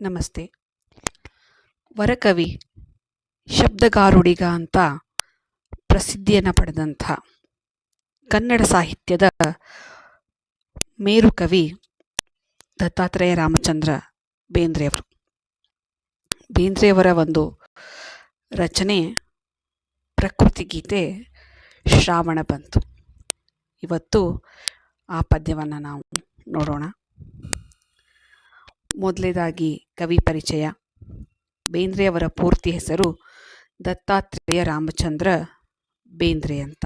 ನಮಸ್ತೆ. ವರಕವಿ, ಶಬ್ದಗಾರುಡಿಗ ಅಂತ ಪ್ರಸಿದ್ಧಿಯನ್ನು ಪಡೆದಂಥ ಕನ್ನಡ ಸಾಹಿತ್ಯದ ಮೇರುಕವಿ ದತ್ತಾತ್ರೇಯ ರಾಮಚಂದ್ರ ಬೇಂದ್ರೆಯವರು. ಬೇಂದ್ರೆಯವರ ಒಂದು ರಚನೆ ಪ್ರಕೃತಿ ಗೀತೆ ಶ್ರಾವಣ ಬಂತು. ಇವತ್ತು ಆ ಪದ್ಯವನ್ನು ನಾವು ನೋಡೋಣ. ಮೊದಲೇದಾಗಿ ಕವಿ ಪರಿಚಯ. ಬೇಂದ್ರೆಯವರ ಪೂರ್ತಿ ಹೆಸರು ದತ್ತಾತ್ರೇಯ ರಾಮಚಂದ್ರ ಬೇಂದ್ರೆ ಅಂತ.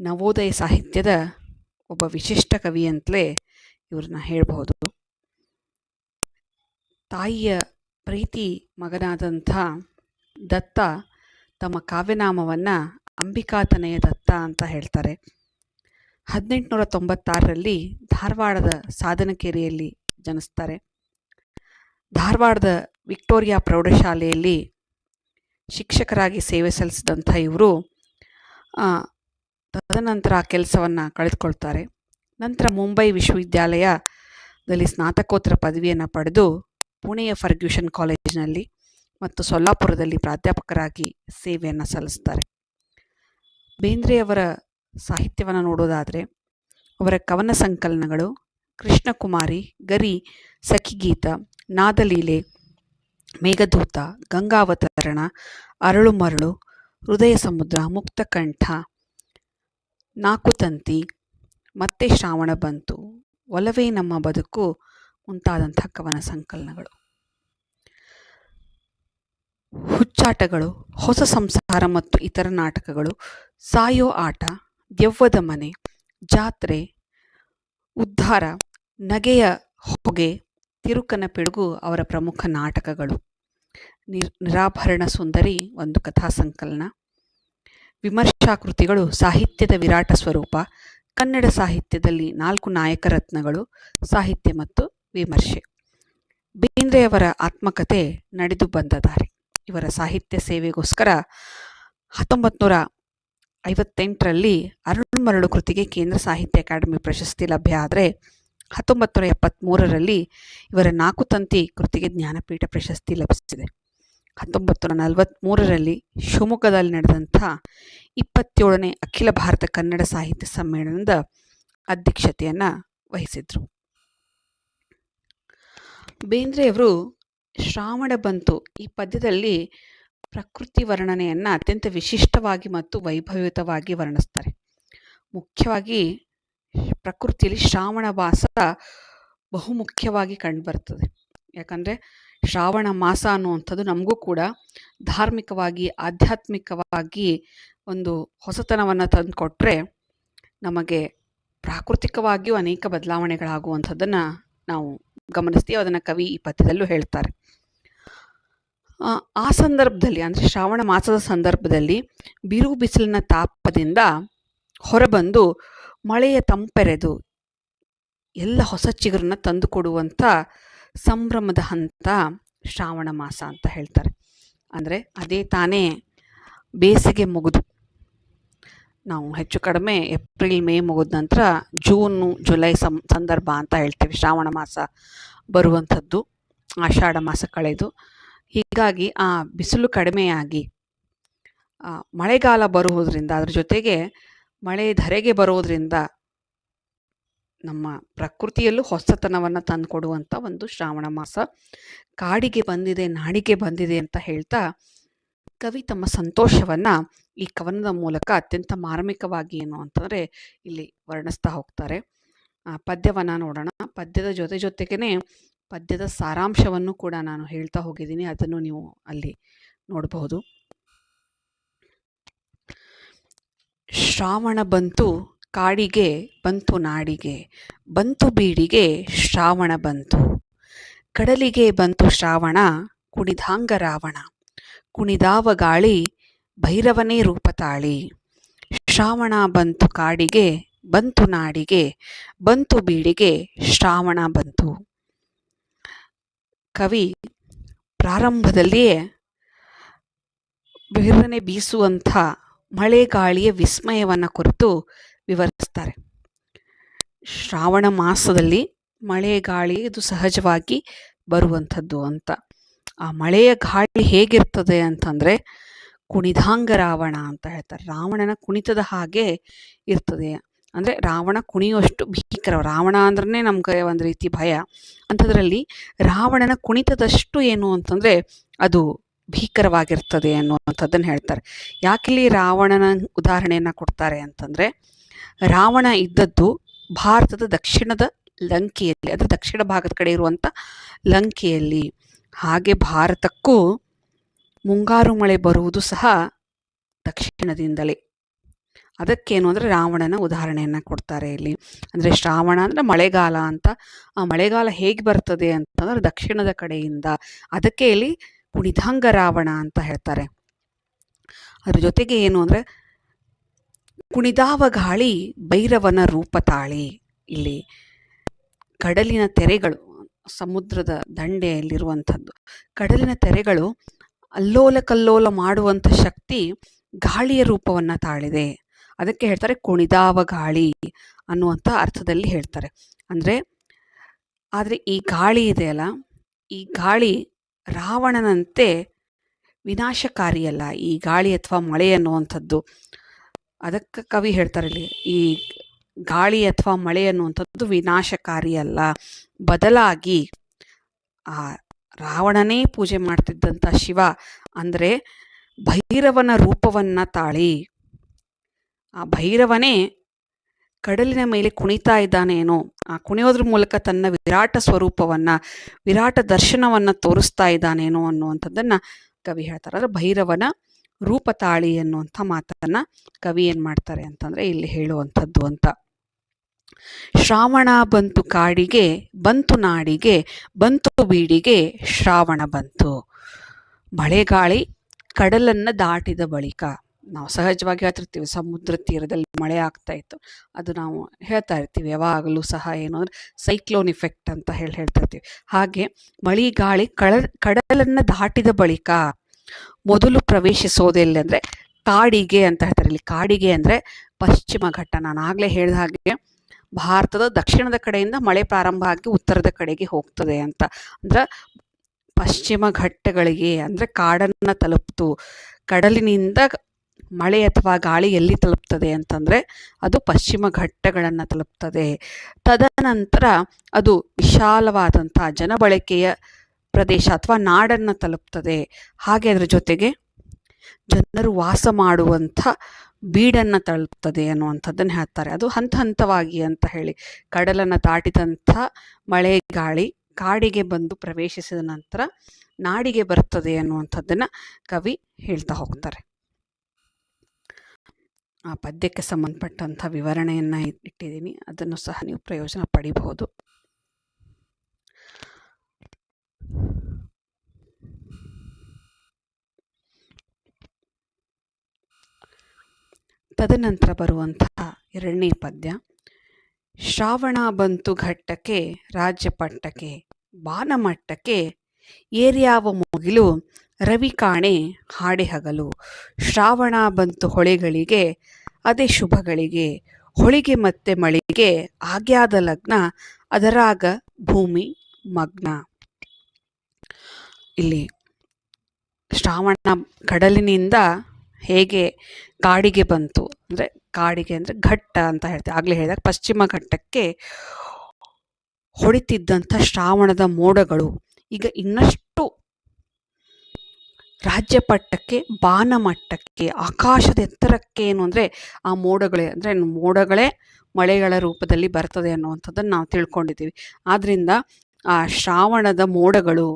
ನವೋದಯ ಸಾಹಿತ್ಯದ ಒಬ್ಬ ವಿಶಿಷ್ಟ ಕವಿ ಅಂತಲೇ ಇವ್ರನ್ನ ಹೇಳಬಹುದು. ತಾಯಿಯ ಪ್ರೀತಿ ಮಗನಾದಂಥ ದತ್ತ ತಮ್ಮ ಕಾವ್ಯನಾಮವನ್ನು ಅಂಬಿಕಾತನಯ ದತ್ತ ಅಂತ ಹೇಳ್ತಾರೆ. ಹದಿನೆಂಟುನೂರ ತೊಂಬತ್ತಾರರಲ್ಲಿ ಧಾರವಾಡದ ಸಾಧನಕೆರೆಯಲ್ಲಿ ಜನಿಸ್ತಾರೆ. ಧಾರವಾಡದ ವಿಕ್ಟೋರಿಯಾ ಪ್ರೌಢಶಾಲೆಯಲ್ಲಿ ಶಿಕ್ಷಕರಾಗಿ ಸೇವೆ ಸಲ್ಲಿಸಿದಂಥ ಇವರು ತದನಂತರ ಆ ಕೆಲಸವನ್ನು ಕಳೆದುಕೊಳ್ತಾರೆ. ನಂತರ ಮುಂಬೈ ವಿಶ್ವವಿದ್ಯಾಲಯದಲ್ಲಿ ಸ್ನಾತಕೋತ್ತರ ಪದವಿಯನ್ನು ಪಡೆದು ಪುಣೆಯ ಫರ್ಗ್ಯೂಷನ್ ಕಾಲೇಜಿನಲ್ಲಿ ಮತ್ತು ಸೊಲ್ಲಾಪುರದಲ್ಲಿ ಪ್ರಾಧ್ಯಾಪಕರಾಗಿ ಸೇವೆಯನ್ನು ಸಲ್ಲಿಸ್ತಾರೆ. ಬೇಂದ್ರೆಯವರ ಸಾಹಿತ್ಯವನ್ನು ನೋಡೋದಾದರೆ, ಅವರ ಕವನ ಸಂಕಲನಗಳು ಕೃಷ್ಣಕುಮಾರಿ, ಗರಿ, ಸಖಿಗೀತ, ನಾದಲೀಲೆ, ಮೇಘದೂತ, ಗಂಗಾವತರಣ ಅರಳು ಮರಳು ಹೃದಯ ಸಮುದ್ರ ಮುಕ್ತಕಂಠ, ನಾಕುತಂತಿ, ಮತ್ತೆ ಶ್ರಾವಣ ಬಂತು. ಒಲವೇ ನಮ್ಮ ಬದುಕು ಮುಂತಾದಂಥ ಕವನ ಸಂಕಲನಗಳು. ಹುಚ್ಚಾಟಗಳು, ಹೊಸ ಸಂಸಾರ ಮತ್ತು ಇತರ ನಾಟಕಗಳು, ಸಾಯೋ ಆಟ, ದೆವ್ವದ ಮನೆ, ಜಾತ್ರೆ ಉದ್ಧಾರ, ನಗೆಯ ಹೊಗೆ, ತಿರುಕನ ಪಿಡುಗು ಅವರ ಪ್ರಮುಖ ನಾಟಕಗಳು. ನಿರ್, ನಿರಾಭರಣ ಸುಂದರಿ ಒಂದು ಕಥಾ ಸಂಕಲನ. ವಿಮರ್ಶಾ ಕೃತಿಗಳು ಸಾಹಿತ್ಯದ ವಿರಾಟ ಸ್ವರೂಪ, ಕನ್ನಡ ಸಾಹಿತ್ಯದಲ್ಲಿ ನಾಲ್ಕು ನಾಯಕ ರತ್ನಗಳು ಸಾಹಿತ್ಯ ಮತ್ತು ವಿಮರ್ಶೆ. ಬೇಂದ್ರೆಯವರ ಆತ್ಮಕತೆ ನಡೆದು ಬಂದ ದಾರಿ. ಇವರ ಸಾಹಿತ್ಯ ಸೇವೆಗೋಸ್ಕರ ಹತ್ತೊಂಬತ್ತು ನೂರ ಐವತ್ತೆಂಟರಲ್ಲಿ ಅರುಣ್ ಮರಳು ಕೃತಿಗೆ ಕೇಂದ್ರ ಸಾಹಿತ್ಯ ಅಕಾಡೆಮಿ ಪ್ರಶಸ್ತಿ ಲಭ್ಯ ಆದರೆ ಹತ್ತೊಂಬತ್ತು ನೂರ ಎಪ್ಪತ್ತ್ಮೂರರಲ್ಲಿ ಇವರ ನಾಲ್ಕು ತಂತಿ ಕೃತಿಗೆ ಜ್ಞಾನಪೀಠ ಪ್ರಶಸ್ತಿ ಲಭಿಸಿದೆ. ಹತ್ತೊಂಬತ್ತು ನೂರ ನಲವತ್ತ್ಮೂರರಲ್ಲಿ ಶಿವಮೊಗ್ಗದಲ್ಲಿ ನಡೆದಂಥ ಇಪ್ಪತ್ತೇಳನೇ ಅಖಿಲ ಭಾರತ ಕನ್ನಡ ಸಾಹಿತ್ಯ ಸಮ್ಮೇಳನದ ಅಧ್ಯಕ್ಷತೆಯನ್ನು ವಹಿಸಿದರು. ಬೇಂದ್ರೆಯವರು ಶ್ರಾವಣ ಬಂತು ಈ ಪದ್ಯದಲ್ಲಿ ಪ್ರಕೃತಿ ವರ್ಣನೆಯನ್ನು ಅತ್ಯಂತ ವಿಶಿಷ್ಟವಾಗಿ ಮತ್ತು ವೈಭವಯುತವಾಗಿ ವರ್ಣಿಸ್ತಾರೆ. ಮುಖ್ಯವಾಗಿ ಪ್ರಕೃತಿಯಲ್ಲಿ ಶ್ರಾವಣ ಮಾಸ ಬಹುಮುಖ್ಯವಾಗಿ ಕಂಡುಬರ್ತದೆ. ಯಾಕಂದರೆ ಶ್ರಾವಣ ಮಾಸ ಅನ್ನುವಂಥದ್ದು ನಮಗೂ ಕೂಡ ಧಾರ್ಮಿಕವಾಗಿ, ಆಧ್ಯಾತ್ಮಿಕವಾಗಿ ಒಂದು ಹೊಸತನವನ್ನು ತಂದುಕೊಟ್ರೆ ನಮಗೆ ಪ್ರಾಕೃತಿಕವಾಗಿಯೂ ಅನೇಕ ಬದಲಾವಣೆಗಳಾಗುವಂಥದ್ದನ್ನು ನಾವು ಗಮನಿಸ್ತೀವಿ. ಅದನ್ನು ಕವಿ ಈ ಪದ್ಯದಲ್ಲೂ ಹೇಳ್ತಾರೆ. ಆ ಸಂದರ್ಭದಲ್ಲಿ, ಅಂದರೆ ಶ್ರಾವಣ ಮಾಸದ ಸಂದರ್ಭದಲ್ಲಿ ಬಿರು ಬಿಸಿಲಿನ ತಾಪದಿಂದ ಹೊರಬಂದು ಮಳೆಯ ತಂಪೆರೆದು ಎಲ್ಲ ಹೊಸ ಚಿಗುರನ್ನ ತಂದು ಕೊಡುವಂಥ ಸಂಭ್ರಮದ ಹಂತ ಶ್ರಾವಣ ಮಾಸ ಅಂತ ಹೇಳ್ತಾರೆ. ಅಂದರೆ ಅದೇ ತಾನೇ ಬೇಸಿಗೆ ಮುಗಿದು. ನಾವು ಹೆಚ್ಚು ಕಡಿಮೆ ಏಪ್ರಿಲ್, ಮೇ ಮುಗಿದ ನಂತರ ಜೂನು, ಜುಲೈ ಸಂ, ಸಂದರ್ಭ ಅಂತ ಹೇಳ್ತೀವಿ ಶ್ರಾವಣ ಮಾಸ ಬರುವಂಥದ್ದು, ಆಷಾಢ ಮಾಸ ಕಳೆದು. ಹೀಗಾಗಿ ಆ ಬಿಸಿಲು ಕಡಿಮೆಯಾಗಿ ಮಳೆಗಾಲ ಬರುವುದರಿಂದ, ಅದರ ಜೊತೆಗೆ ಮಳೆ ಧರೆಗೆ ಬರುವುದರಿಂದ ನಮ್ಮ ಪ್ರಕೃತಿಯಲ್ಲೂ ಹೊಸತನವನ್ನು ತಂದುಕೊಡುವಂಥ ಒಂದು ಶ್ರಾವಣ ಮಾಸ ಕಾಡಿಗೆ ಬಂದಿದೆ, ನಾಡಿಗೆ ಬಂದಿದೆ ಅಂತ ಹೇಳ್ತಾ ಕವಿ ತಮ್ಮ ಸಂತೋಷವನ್ನು ಈ ಕವನದ ಮೂಲಕ ಅತ್ಯಂತ ಮಾರ್ಮಿಕವಾಗಿ ಏನು ಅಂತಂದರೆ ಇಲ್ಲಿ ವರ್ಣಿಸ್ತಾ ಹೋಗ್ತಾರೆ. ಪದ್ಯವನ್ನು ನೋಡೋಣ. ಪದ್ಯದ ಜೊತೆ ಜೊತೆಗೇ ಪದ್ಯದ ಸಾರಾಂಶವನ್ನು ಕೂಡ ನಾನು ಹೇಳ್ತಾ ಹೋಗಿದ್ದೀನಿ. ಅದನ್ನು ನೀವು ಅಲ್ಲಿ ನೋಡಬಹುದು. ಶ್ರಾವಣ ಬಂತು, ಕಾಡಿಗೆ ಬಂತು, ನಾಡಿಗೆ ಬಂತು, ಬೀಡಿಗೆ ಶ್ರಾವಣ ಬಂತು. ಕಡಲಿಗೆ ಬಂತು ಶ್ರಾವಣ, ಕುಣಿದಾಂಗ ರಾವಣ. ಕುಣಿದಾವ ಗಾಳಿ, ಭೈರವನೇ ರೂಪ ತಾಳಿ. ಶ್ರಾವಣ ಬಂತು ಕಾಡಿಗೆ ಬಂತು, ನಾಡಿಗೆ ಬಂತು, ಬೀಡಿಗೆ ಶ್ರಾವಣ ಬಂತು. ಕವಿ ಪ್ರಾರಂಭದಲ್ಲಿಯೇ ಬಿರನೆ ಬೀಸುವಂಥ ಮಳೆಗಾಳಿಯ ವಿಸ್ಮಯವನ್ನು ಕುರಿತು ವಿವರಿಸ್ತಾರೆ. ಶ್ರಾವಣ ಮಾಸದಲ್ಲಿ ಮಳೆ ಗಾಳಿ ಇದು ಸಹಜವಾಗಿ ಬರುವಂಥದ್ದು ಅಂತ. ಆ ಮಳೆಯ ಗಾಳಿ ಹೇಗಿರ್ತದೆ ಅಂತಂದರೆ ಕುಣಿದಾಂಗ ರಾವಣ ಅಂತ ಹೇಳ್ತಾರೆ. ರಾವಣನ ಕುಣಿತದ ಹಾಗೆ ಇರ್ತದೆ. ಅಂದರೆ ರಾವಣ ಕುಣಿಯುವಷ್ಟು ಭೀಕರ ರಾವಣ ಅಂದ್ರೆ ನಮ್ಗೆ ಒಂದು ರೀತಿ ಭಯ. ಅಂಥದ್ರಲ್ಲಿ ರಾವಣನ ಕುಣಿತದಷ್ಟು ಏನು ಅಂತಂದರೆ ಅದು ಭೀಕರವಾಗಿರ್ತದೆ ಅನ್ನುವಂಥದ್ದನ್ನು ಹೇಳ್ತಾರೆ. ಯಾಕಿಲ್ಲಿ ರಾವಣನ ಉದಾಹರಣೆಯನ್ನು ಕೊಡ್ತಾರೆ ಅಂತಂದರೆ ರಾವಣ ಇದ್ದದ್ದು ಭಾರತದ ದಕ್ಷಿಣದ ಲಂಕೆಯಲ್ಲಿ, ಅಂದರೆ ದಕ್ಷಿಣ ಭಾಗದ ಕಡೆ ಇರುವಂಥ ಲಂಕೆಯಲ್ಲಿ. ಹಾಗೆ ಭಾರತಕ್ಕೂ ಮುಂಗಾರು ಮಳೆ ಬರುವುದು ಸಹ ದಕ್ಷಿಣದಿಂದಲೇ. ಅದಕ್ಕೇನು ಅಂದರೆ ರಾವಣನ ಉದಾಹರಣೆಯನ್ನು ಕೊಡ್ತಾರೆ ಇಲ್ಲಿ. ಅಂದರೆ ಶ್ರಾವಣ ಅಂದರೆ ಮಳೆಗಾಲ ಅಂತ. ಆ ಮಳೆಗಾಲ ಹೇಗೆ ಬರ್ತದೆ ಅಂತಂದ್ರೆ ದಕ್ಷಿಣದ ಕಡೆಯಿಂದ. ಅದಕ್ಕೆ ಇಲ್ಲಿ ಕುಣಿತಾಂಗ ರಾವಣ ಅಂತ ಹೇಳ್ತಾರೆ. ಅದ್ರ ಜೊತೆಗೆ ಏನು ಅಂದರೆ ಕುಣಿದಾವ ಗಾಳಿ ಭೈರವನ ರೂಪ ತಾಳಿ ಇಲ್ಲಿ. ಕಡಲಿನ ತೆರೆಗಳು, ಸಮುದ್ರದ ದಂಡೆಯಲ್ಲಿರುವಂಥದ್ದು. ಕಡಲಿನ ತೆರೆಗಳು ಅಲ್ಲೋಲ ಕಲ್ಲೋಲ ಮಾಡುವಂಥ ಶಕ್ತಿ ಗಾಳಿಯ ರೂಪವನ್ನು ತಾಳಿದೆ. ಅದಕ್ಕೆ ಹೇಳ್ತಾರೆ ಕುಣಿದಾವ ಗಾಳಿ ಅನ್ನುವಂಥ ಅರ್ಥದಲ್ಲಿ ಹೇಳ್ತಾರೆ. ಅಂದರೆ ಆದರೆ ಈ ಗಾಳಿ ಇದೆಯಲ್ಲ ಈ ಗಾಳಿ ರಾವಣನಂತೆ ವಿನಾಶಕಾರಿಯಲ್ಲ ಈ ಗಾಳಿ ಅಥವಾ ಮಳೆ ಅನ್ನುವಂಥದ್ದು. ಅದಕ್ಕೆ ಕವಿ ಹೇಳ್ತಾರೆ ಇಲ್ಲಿ, ಈ ಗಾಳಿ ಅಥವಾ ಮಳೆ ಅನ್ನುವಂಥದ್ದು ವಿನಾಶಕಾರಿಯಲ್ಲ ಬದಲಾಗಿ ಆ ರಾವಣನೇ ಪೂಜೆ ಮಾಡ್ತಿದ್ದಂಥ ಶಿವ ಅಂದರೆ ಭೈರವನ ರೂಪವನ್ನ ತಾಳಿ ಆ ಭೈರವನೇ ಕಡಲಿನ ಮೇಲೆ ಕುಣಿತಾ ಇದ್ದಾನೇನೋ, ಆ ಕುಣಿಯೋದ್ರ ಮೂಲಕ ತನ್ನ ವಿರಾಟ ಸ್ವರೂಪವನ್ನ, ವಿರಾಟ ದರ್ಶನವನ್ನ ತೋರಿಸ್ತಾ ಇದ್ದಾನೇನೋ ಅನ್ನುವಂಥದ್ದನ್ನು ಕವಿ ಹೇಳ್ತಾರೆ. ಅಂದರೆ ಭೈರವನ ರೂಪ ತಾಳಿ ಅನ್ನುವಂಥ ಮಾತನ್ನ ಕವಿ ಏನು ಮಾಡ್ತಾರೆ ಅಂತಂದ್ರೆ ಇಲ್ಲಿ ಹೇಳುವಂಥದ್ದು ಅಂತ. ಶ್ರಾವಣ ಬಂತು ಕಾಡಿಗೆ, ಬಂತು ನಾಡಿಗೆ, ಬಂತು ಬೀಡಿಗೆ ಶ್ರಾವಣ ಬಂತು. ಮಳೆಗಾಳಿ ಕಡಲನ್ನ ದಾಟಿದ ಬಳಿಕ ನಾವು ಸಹಜವಾಗಿ ಹೇಳ್ತಿರ್ತೀವಿ, ಸಮುದ್ರ ತೀರದಲ್ಲಿ ಮಳೆ ಆಗ್ತಾ ಇತ್ತು. ಅದು ನಾವು ಹೇಳ್ತಾ ಇರ್ತೀವಿ, ಯಾವಾಗಲೂ ಸಹ ಏನು ಅಂದ್ರೆ ಸೈಕ್ಲೋನ್ ಇಫೆಕ್ಟ್ ಅಂತ ಹೇಳಿ ಹೇಳ್ತಿರ್ತೀವಿ. ಹಾಗೆ ಮಳಿ ಗಾಳಿ ಕಳ, ಕಡಲನ್ನ ದಾಟಿದ ಬಳಿಕ ಮೊದಲು ಪ್ರವೇಶಿಸೋದೆಲ್ಲ ಅಂದರೆ ಕಾಡಿಗೆ ಅಂತ ಹೇಳ್ತಾರೆ. ಇಲ್ಲಿ ಕಾಡಿಗೆ ಅಂದ್ರೆ ಪಶ್ಚಿಮ ಘಟ್ಟ. ನಾನು ಆಗಲೇ ಹೇಳಿದ ಹಾಗೆ ಭಾರತದ ದಕ್ಷಿಣದ ಕಡೆಯಿಂದ ಮಳೆ ಪ್ರಾರಂಭ ಆಗಿ ಉತ್ತರದ ಕಡೆಗೆ ಹೋಗ್ತದೆ ಅಂತ. ಅಂದ್ರೆ ಪಶ್ಚಿಮ ಘಟ್ಟಗಳಿಗೆ ಅಂದ್ರೆ ಕಾಡನ್ನ ತಲುಪ್ತು. ಕಡಲಿನಿಂದ ಮಳೆ ಅಥವಾ ಗಾಳಿ ಎಲ್ಲಿ ತಲುಪ್ತದೆ ಅಂತಂದರೆ ಅದು ಪಶ್ಚಿಮ ಘಟ್ಟಗಳನ್ನು ತಲುಪ್ತದೆ. ತದನಂತರ ಅದು ವಿಶಾಲವಾದಂಥ ಜನಬಳಕೆಯ ಪ್ರದೇಶ ಅಥವಾ ನಾಡನ್ನು ತಲುಪ್ತದೆ. ಹಾಗೆ ಅದರ ಜೊತೆಗೆ ಜನರು ವಾಸ ಮಾಡುವಂಥ ಬೀಡನ್ನು ತಲುಪ್ತದೆ ಅನ್ನುವಂಥದ್ದನ್ನು ಹೇಳ್ತಾರೆ. ಅದು ಹಂತ ಹಂತವಾಗಿ ಅಂತ ಹೇಳಿ ಕಡಲನ್ನು ದಾಟಿದಂಥ ಮಳೆ, ಗಾಳಿ, ಕಾಡಿಗೆ ಬಂದು ಪ್ರವೇಶಿಸಿದ ನಂತರ ನಾಡಿಗೆ ಬರ್ತದೆ ಅನ್ನುವಂಥದ್ದನ್ನು ಕವಿ ಹೇಳ್ತಾ ಹೋಗ್ತಾರೆ. ಆ ಪದ್ಯಕ್ಕೆ ಸಂಬಂಧಪಟ್ಟಂಥ ವಿವರಣೆಯನ್ನು ಇಟ್ಟಿದ್ದೀನಿ. ಅದನ್ನು ಸಹ ನೀವು ಪ್ರಯೋಜನ ಪಡಿಬಹುದು. ತದನಂತರ ಬರುವಂತಹ ಎರಡನೇ ಪದ್ಯ, ಶ್ರಾವಣ ಬಂತು ಘಟ್ಟಕ್ಕೆ ರಾಜ್ಯಪಟ್ಟಕ್ಕೆ ಬಾನಮಟ್ಟಕ್ಕೆ, ಏರ್ಯಾವ ಮುಗಿಲು ರವಿ ಕಾಣೆ ಹಾಡೆ ಹಗಲು. ಶ್ರಾವಣ ಬಂತು ಹೊಳೆಗಳಿಗೆ, ಅದೇ ಶುಭಗಳಿಗೆ. ಹೊಳಿಗೆ ಮತ್ತೆ ಮಳೆಗೆ, ಆಗ್ಯಾದ ಲಗ್ನ, ಅದರಾಗ ಭೂಮಿ, ಮಗ್ನ. ಇಲ್ಲಿ ಶ್ರಾವಣ ಕಡಲಿನಿಂದ ಹೇಗೆ ಕಾಡಿಗೆ ಬಂತು, ಅಂದರೆ ಕಾಡಿಗೆ ಅಂದರೆ ಘಟ್ಟ ಅಂತ ಹೇಳ್ತೇವೆ ಆಗಲೇ ಹೇಳಿದಾಗ ಪಶ್ಚಿಮ ಘಟ್ಟಕ್ಕೆ ಹೊಡಿತಿದ್ದಂಥ ಶ್ರಾವಣದ ಮೋಡಗಳು. ಈಗ ಇನ್ನಷ್ಟು ರಾಜ್ಯ ಪಟ್ಟಕ್ಕೆ ಬಾನಮಟ್ಟಕ್ಕೆ ಆಕಾಶದ ಎತ್ತರಕ್ಕೆ ಏನು ಅಂದರೆ ಆ ಮೋಡಗಳೇ, ಅಂದರೆ ಮೋಡಗಳೇ ಮಳೆಗಳ ರೂಪದಲ್ಲಿ ಬರ್ತದೆ ಅನ್ನುವಂಥದ್ದನ್ನು ನಾವು ತಿಳ್ಕೊಂಡಿದ್ದೀವಿ. ಆದ್ದರಿಂದ ಆ ಶ್ರಾವಣದ ಮೋಡಗಳು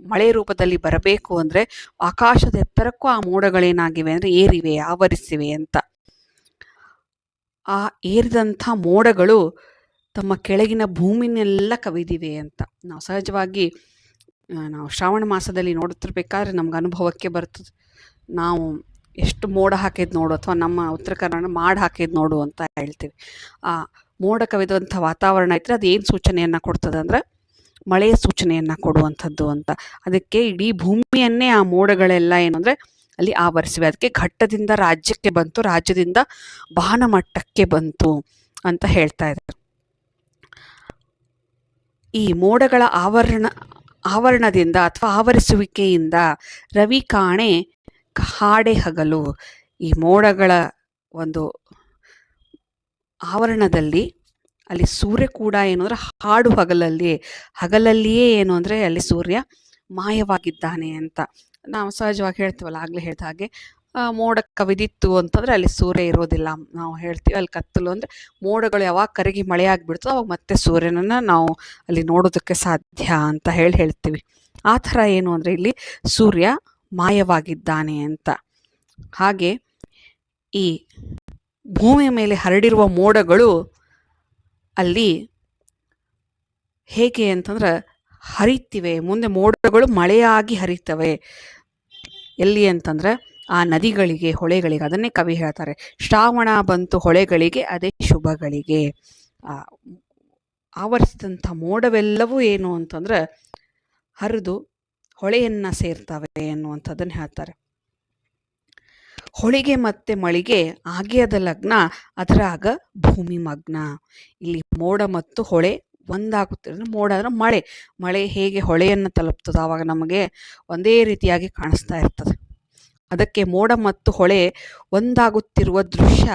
ಮಳೆ ರೂಪದಲ್ಲಿ ಬರಬೇಕು ಅಂದರೆ ಆಕಾಶದ ಎತ್ತರಕ್ಕೂ ಆ ಮೋಡಗಳೇನಾಗಿವೆ ಅಂದರೆ ಏರಿವೆ, ಆವರಿಸಿವೆ ಅಂತ. ಆ ಏರಿದಂಥ ಮೋಡಗಳು ತಮ್ಮ ಕೆಳಗಿನ ಭೂಮಿನೆಲ್ಲ ಕವಿದಿವೆ ಅಂತ. ನಾವು ಸಹಜವಾಗಿ ನಾವು ಶ್ರಾವಣ ಮಾಸದಲ್ಲಿ ನೋಡುತ್ತಿರ್ಬೇಕಾದ್ರೆ ನಮ್ಗೆ ಅನುಭವಕ್ಕೆ ಬರ್ತದೆ. ನಾವು ಎಷ್ಟು ಮೋಡ ಹಾಕಿದ್ ನೋಡು ಅಥವಾ ನಮ್ಮ ಉತ್ತರ ಕನ್ನಡ ಮಾಡ್ ಹಾಕಿದ್ ನೋಡು ಅಂತ ಹೇಳ್ತೀವಿ. ಆ ಮೋಡ ಕವಿದಂಥ ವಾತಾವರಣ ಐತ್ರಿ ಅದು ಏನು ಸೂಚನೆಯನ್ನು ಕೊಡ್ತದೆ ಅಂದರೆ ಮಳೆಯ ಸೂಚನೆಯನ್ನು ಕೊಡುವಂಥದ್ದು ಅಂತ. ಅದಕ್ಕೆ ಇಡೀ ಭೂಮಿಯನ್ನೇ ಆ ಮೋಡಗಳೆಲ್ಲ ಏನು ಅಂದರೆ ಅಲ್ಲಿ ಆವರಿಸಿವೆ. ಅದಕ್ಕೆ ಘಟ್ಟದಿಂದ ರಾಜ್ಯಕ್ಕೆ ಬಂತು, ರಾಜ್ಯದಿಂದ ಬಾನಮಟ್ಟಕ್ಕೆ ಬಂತು ಅಂತ ಹೇಳ್ತಾ ಇದ್ದಾರೆ. ಈ ಮೋಡಗಳ ಆವರಣ ಆವರಣದಿಂದ ಅಥವಾ ಆವರಿಸುವಿಕೆಯಿಂದ ರವಿ ಕಾಣೆ ಹಾಡೆ ಹಗಲು. ಈ ಮೋಡಗಳ ಒಂದು ಆವರಣದಲ್ಲಿ ಅಲ್ಲಿ ಸೂರ್ಯ ಕೂಡ ಏನು ಅಂದರೆ ಹಾಡು ಹಗಲಲ್ಲಿ ಹಗಲಲ್ಲಿಯೇ ಏನು ಅಂದರೆ ಅಲ್ಲಿ ಸೂರ್ಯ ಮಾಯವಾಗಿದ್ದಾನೆ ಅಂತ. ನಾವು ಸಹಜವಾಗಿ ಹೇಳ್ತೀವಲ್ಲ, ಆಗಲೇ ಹೇಳಿದ ಹಾಗೆ ಮೋಡ ಕವಿದಿತ್ತು ಅಂತಂದ್ರೆ ಅಲ್ಲಿ ಸೂರ್ಯ ಇರೋದಿಲ್ಲ. ನಾವು ಹೇಳ್ತೀವಿ ಅಲ್ಲಿ ಕತ್ತಲು ಅಂದರೆ ಮೋಡಗಳು ಯಾವಾಗ ಕರಗಿ ಮಳೆ ಆಗ್ಬಿಡ್ತೋ ಅವಾಗ ಮತ್ತೆ ಸೂರ್ಯನನ್ನು ನಾವು ಅಲ್ಲಿ ನೋಡೋದಕ್ಕೆ ಸಾಧ್ಯ ಅಂತ ಹೇಳಿ ಹೇಳ್ತೀವಿ. ಆ ಥರ ಏನು ಅಂದರೆ ಇಲ್ಲಿ ಸೂರ್ಯ ಮಾಯವಾಗಿದ್ದಾನೆ ಅಂತ. ಹಾಗೆ ಈ ಭೂಮಿಯ ಮೇಲೆ ಹರಡಿರುವ ಮೋಡಗಳು ಅಲ್ಲಿ ಹೇಗೆ ಅಂತಂದ್ರೆ ಹರಿತಿವೆ. ಮುಂದೆ ಮೋಡಗಳು ಮಳೆಯಾಗಿ ಹರಿತವೆ. ಎಲ್ಲಿ ಅಂತಂದ್ರೆ ಆ ನದಿಗಳಿಗೆ, ಹೊಳೆಗಳಿಗೆ, ಅದನ್ನೇ ಕವಿ ಹೇಳ್ತಾರೆ. ಶ್ರಾವಣ ಬಂತು ಹೊಳೆಗಳಿಗೆ, ಅದೇ ಶುಭಗಳಿಗೆ. ಆವರಿಸಿದಂಥ ಮೋಡವೆಲ್ಲವೂ ಏನು ಅಂತಂದ್ರೆ ಹರಿದು ಹೊಳೆಯನ್ನ ಸೇರ್ತವೆ ಅನ್ನುವಂಥದ್ದನ್ನು ಹೇಳ್ತಾರೆ. ಹೊಳಿಗೆ ಮತ್ತೆ ಮಳಿಗೆ, ಆಗ್ಯದ ಲಗ್ನ, ಅದರಾಗ ಭೂಮಿ ಮಗ್ನ. ಇಲ್ಲಿ ಮೋಡ ಮತ್ತು ಹೊಳೆ ಒಂದಾಗುತ್ತಿರೋದು ಮೋಡ ಅಂದ್ರೆ ಮಳೆ. ಮಳೆ ಹೇಗೆ ಹೊಳೆಯನ್ನು ತಲುಪ್ತದೆ ಆವಾಗ ನಮಗೆ ಒಂದೇ ರೀತಿಯಾಗಿ ಕಾಣಿಸ್ತಾ ಇರ್ತದೆ. ಅದಕ್ಕೆ ಮೋಡ ಮತ್ತು ಹೊಳೆ ಒಂದಾಗುತ್ತಿರುವ ದೃಶ್ಯ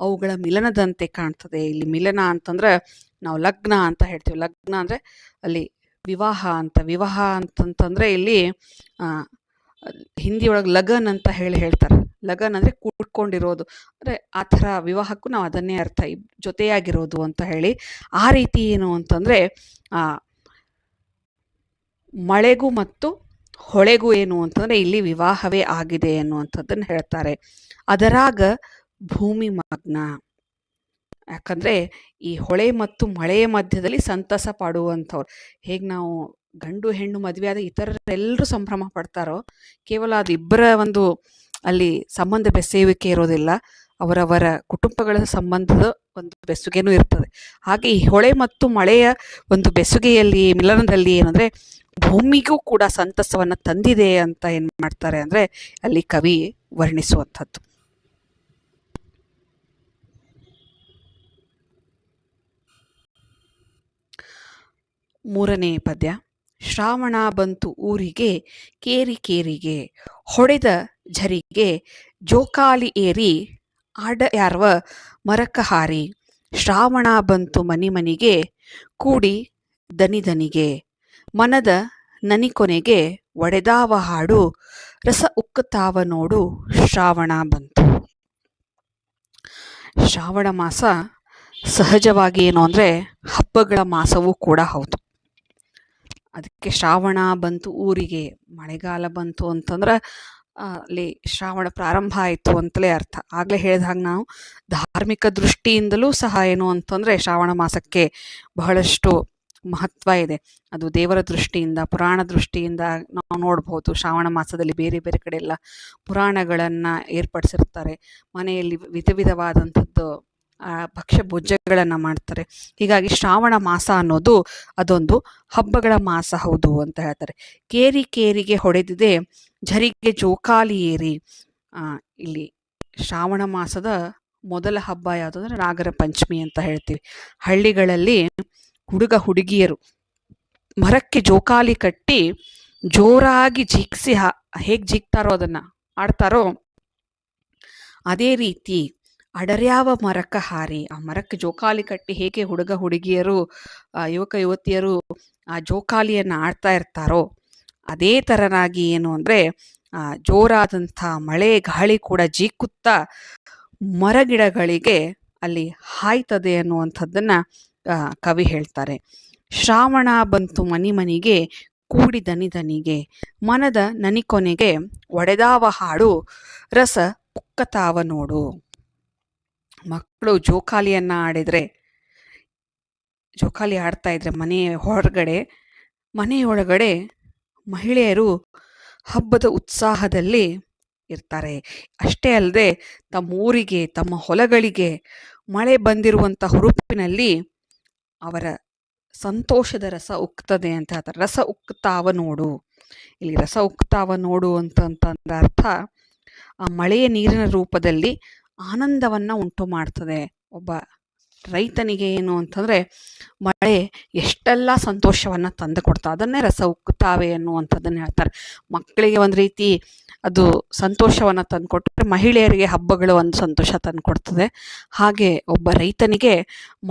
ಅವುಗಳ ಮಿಲನದಂತೆ ಕಾಣ್ತದೆ. ಇಲ್ಲಿ ಮಿಲನ ಅಂತಂದ್ರೆ ನಾವು ಲಗ್ನ ಅಂತ ಹೇಳ್ತೀವಿ. ಲಗ್ನ ಅಂದ್ರೆ ಅಲ್ಲಿ ವಿವಾಹ ಅಂತ. ವಿವಾಹ ಅಂತಂತಂದ್ರೆ ಇಲ್ಲಿ, ಆ, ಹಿಂದಿ ಒಳಗೆ ಲಗನ್ ಅಂತ ಹೇಳಿ ಹೇಳ್ತಾರೆ. ಲಗನ್ ಅಂದ್ರೆ ಕೂಡ್ಕೊಂಡಿರೋದು ಅಂದ್ರೆ ಆ ಥರ ವಿವಾಹಕ್ಕೂ ನಾವು ಅದನ್ನೇ ಅರ್ಥ. ಜೊತೆಯಾಗಿರೋದು ಅಂತ ಹೇಳಿ ಆ ರೀತಿ ಏನು ಅಂತಂದ್ರೆ ಮಳೆಗೂ ಮತ್ತು ಹೊಳೆಗೂ ಏನು ಅಂತಂದ್ರೆ ಇಲ್ಲಿ ವಿವಾಹವೇ ಆಗಿದೆ ಅನ್ನುವಂಥದ್ದನ್ನು ಹೇಳ್ತಾರೆ. ಅದರಾಗ ಭೂಮಿ ಮಗ್ನ. ಯಾಕಂದ್ರೆ ಈ ಹೊಳೆ ಮತ್ತು ಮಳೆಯ ಮಧ್ಯದಲ್ಲಿ ಸಂತಸ ಪಡುವಂಥವ್ರು. ಹೇಗೆ ನಾವು ಗಂಡು ಹೆಣ್ಣು ಮದುವೆ ಆದ ಇತರರೆಲ್ಲರೂ ಸಂಭ್ರಮ ಪಡ್ತಾರೋ, ಕೇವಲ ಅದು ಇಬ್ಬರ ಒಂದು ಅಲ್ಲಿ ಸಂಬಂಧ ಬೆಸೆಯುವಿಕೆ ಇರೋದಿಲ್ಲ. ಅವರವರ ಕುಟುಂಬಗಳ ಸಂಬಂಧದ ಒಂದು ಬೆಸುಗೆನೂ ಇರ್ತದೆ. ಹಾಗೆ ಈ ಹೊಳೆ ಮತ್ತು ಮಳೆಯ ಒಂದು ಬೆಸುಗೆಯಲ್ಲಿ, ಮಿಲನದಲ್ಲಿ ಏನಂದ್ರೆ ಭೂಮಿಗೂ ಕೂಡ ಸಂತಸವನ್ನ ತಂದಿದೆ ಅಂತ ಏನು ಮಾಡ್ತಾರೆ ಅಂದ್ರೆ ಅಲ್ಲಿ ಕವಿ ವರ್ಣಿಸುವಂಥದ್ದು. ಮೂರನೇ ಪದ್ಯ, ಶ್ರಾವಣ ಬಂತು ಊರಿಗೆ, ಕೇರಿ ಕೇರಿಗೆ, ಹೊಡೆದ ಝರಿಗೆ, ಜೋಕಾಲಿ ಏರಿ, ಆಡ ಯಾರ್ವ ಮರಕಹಾರಿ ಶ್ರಾವಣ ಬಂತು ಮನಿ ಮನಿಗೆ, ಕೂಡಿ ದನಿ ದನಿಗೆ ಮನದ ನನಿಕೊನೆಗೆ ಒಡೆದಾವ ಹಾಡು ರಸ ಉಕ್ಕುತ್ತಾವ ನೋಡು ಶ್ರಾವಣ ಬಂತು. ಶ್ರಾವಣ ಮಾಸ ಸಹಜವಾಗಿ ಏನು ಅಂದರೆ ಹಬ್ಬಗಳ ಮಾಸವೂ ಕೂಡ ಹೌದು. ಅದಕ್ಕೆ ಶ್ರಾವಣ ಬಂತು ಊರಿಗೆ, ಮಳೆಗಾಲ ಬಂತು ಅಂತಂದ್ರೆ ಅಲ್ಲಿ ಶ್ರಾವಣ ಪ್ರಾರಂಭ ಆಯಿತು ಅಂತಲೇ ಅರ್ಥ. ಆಗಲೇ ಹಾಗೆ ನಾವು ಧಾರ್ಮಿಕ ದೃಷ್ಟಿಯಿಂದಲೂ ಸಹ ಏನು ಅಂತಂದರೆ ಶ್ರಾವಣ ಮಾಸಕ್ಕೆ ಬಹಳಷ್ಟು ಮಹತ್ವ ಇದೆ. ಅದು ದೇವರ ದೃಷ್ಟಿಯಿಂದ, ಪುರಾಣ ದೃಷ್ಟಿಯಿಂದ ನಾವು ನೋಡ್ಬೋದು. ಶ್ರಾವಣ ಮಾಸದಲ್ಲಿ ಬೇರೆ ಬೇರೆ ಕಡೆ ಎಲ್ಲ ಪುರಾಣಗಳನ್ನು ಏರ್ಪಡಿಸಿರ್ತಾರೆ. ಮನೆಯಲ್ಲಿ ವಿಧ ವಿಧವಾದಂಥದ್ದು ಭಕ್ಷ್ಯ ಭೋಜ್ಯಗಳನ್ನು ಮಾಡ್ತಾರೆ. ಹೀಗಾಗಿ ಶ್ರಾವಣ ಮಾಸ ಅನ್ನೋದು ಅದೊಂದು ಹಬ್ಬಗಳ ಮಾಸ ಹೌದು ಅಂತ ಹೇಳ್ತಾರೆ. ಕೇರಿ ಕೇರಿಗೆ ಹೊಡೆದಿದೆ, ಝರಿಗೆ ಜೋಕಾಲಿ ಏರಿ ಇಲ್ಲಿ ಶ್ರಾವಣ ಮಾಸದ ಮೊದಲ ಹಬ್ಬ ಯಾವುದು ಅಂದ್ರೆ ನಾಗರ ಪಂಚಮಿ ಅಂತ ಹೇಳ್ತೀವಿ. ಹಳ್ಳಿಗಳಲ್ಲಿ ಹುಡುಗ ಹುಡುಗಿಯರು. ಮರಕ್ಕೆ ಜೋಕಾಲಿ ಕಟ್ಟಿ ಜೋರಾಗಿ ಜಿಗ್ಸಿ ಹಾ, ಹೇಗೆ ಜಿಗ್ತಾರೋ ಅದನ್ನ ಆಡ್ತಾರೋ ಅದೇ ರೀತಿ ಅಡರ್ಯಾವ ಮರಕ್ಕ ಹಾರಿ, ಆ ಮರಕ್ಕೆ ಜೋಕಾಲಿ ಕಟ್ಟಿ ಹೇಗೆ ಹುಡುಗ ಹುಡುಗಿಯರು ಯುವಕ ಯುವತಿಯರು ಆ ಜೋಕಾಲಿಯನ್ನು ಆಡ್ತಾ ಇರ್ತಾರೋ ಅದೇ ತರನಾಗಿ ಏನು ಅಂದ್ರೆ ಜೋರಾದಂಥ ಮಳೆ ಗಾಳಿ ಕೂಡ ಜೀಕುತ್ತಾ ಮರಗಿಡಗಳಿಗೆ ಅಲ್ಲಿ ಹಾಯ್ತದೆ ಅನ್ನುವಂಥದ್ದನ್ನ ಕವಿ ಹೇಳ್ತಾರೆ, ಶ್ರಾವಣ ಬಂತು ಮನಿ ಮನಿಗೆ ಕೂಡಿ ದನಿ ದನಿಗೆ ಮನದ ನನಿ ಕೊನೆಗೆ ಒಡೆದಾವ ಹಾಡು, ರಸ ಉಕ್ಕತಾವ ನೋಡು ಮಕ್ಕಳು ಜೋಕಾಲಿಯನ್ನ ಆಡಿದ್ರೆ, ಜೋಕಾಲಿ ಆಡ್ತಾ ಇದ್ರೆ ಮನೆ ಹೊರಗಡೆ, ಮನೆಯೊಳಗಡೆ ಮಹಿಳೆಯರು ಹಬ್ಬದ ಉತ್ಸಾಹದಲ್ಲಿ ಇರ್ತಾರೆ. ಅಷ್ಟೇ ಅಲ್ಲದೆ ತಮ್ಮ ಊರಿಗೆ ತಮ್ಮ ಹೊಲಗಳಿಗೆ ಮಳೆ ಬಂದಿರುವಂಥ ಹುರುಪಿನಲ್ಲಿ ಅವರ ಸಂತೋಷದ ರಸ ಉಕ್ತದೆ ಅಂತ ಹೇಳ್ತಾರೆ. ರಸ ಉಕ್ತಾವ ನೋಡು. ಇಲ್ಲಿ ರಸ ಉಕ್ತಾವ ನೋಡು ಅಂತಂತಂದ ಅರ್ಥ ಆ ಮಳೆಯ ನೀರಿನ ರೂಪದಲ್ಲಿ ಆನಂದವನ್ನ ಉಂಟು ಮಾಡ್ತದೆ ಒಬ್ಬ ರೈತನಿಗೆ ಏನು ಅಂತಂದರೆ ಮಳೆ ಎಷ್ಟೆಲ್ಲ ಸಂತೋಷವನ್ನು ತಂದು ಕೊಡ್ತಾ, ಅದನ್ನೇ ರಸ ಉಕ್ಕುತ್ತಾವೆ ಅನ್ನುವಂಥದ್ದನ್ನು ಹೇಳ್ತಾರೆ. ಮಕ್ಕಳಿಗೆ ಒಂದು ರೀತಿ ಅದು ಸಂತೋಷವನ್ನು ತಂದುಕೊಟ್ಟರೆ ಮಹಿಳೆಯರಿಗೆ ಹಬ್ಬಗಳು ಒಂದು ಸಂತೋಷ ತಂದು ಕೊಡ್ತದೆ. ಹಾಗೆ ಒಬ್ಬ ರೈತನಿಗೆ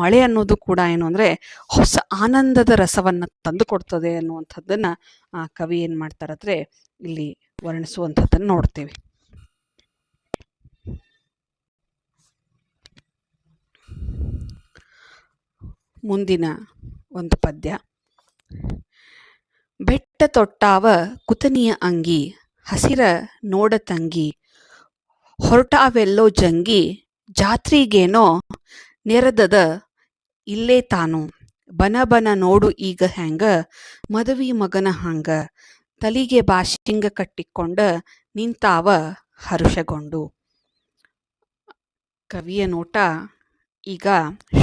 ಮಳೆ ಅನ್ನೋದು ಕೂಡ ಏನು ಅಂದರೆ ಹೊಸ ಆನಂದದ ರಸವನ್ನು ತಂದು ಕೊಡ್ತದೆ ಅನ್ನುವಂಥದ್ದನ್ನು ಆ ಕವಿ ಏನು ಮಾಡ್ತಾರಂದರೆ ಇಲ್ಲಿ ವರ್ಣಿಸುವಂಥದ್ದನ್ನು ನೋಡ್ತೇವೆ. ಮುಂದಿನ ಒಂದು ಪದ್ಯ. ಬೆಟ್ಟ ತೊಟ್ಟಾವ ಕುತನಿಯ ಅಂಗಿ, ಹಸಿರ ನೋಡ ತಂಗಿ, ಹೊರಟಾವೆಲ್ಲೋ ಜಂಗಿ, ಜಾತ್ರಿಗೇನೋ ನೆರೆದದ ಇಲ್ಲೇ ತಾನು. ಬನ ಬನ ನೋಡು ಈಗ ಹ್ಯಾಂಗ, ಮದವಿ ಮಗನ ಹಂಗ. ತಲಿಗೆ ಬಾಶಿಂಗ ಕಟ್ಟಿಕೊಂಡ ನಿಂತಾವ ಹರುಷಗೊಂಡು. ಕವಿಯ ನೋಟ ಈಗ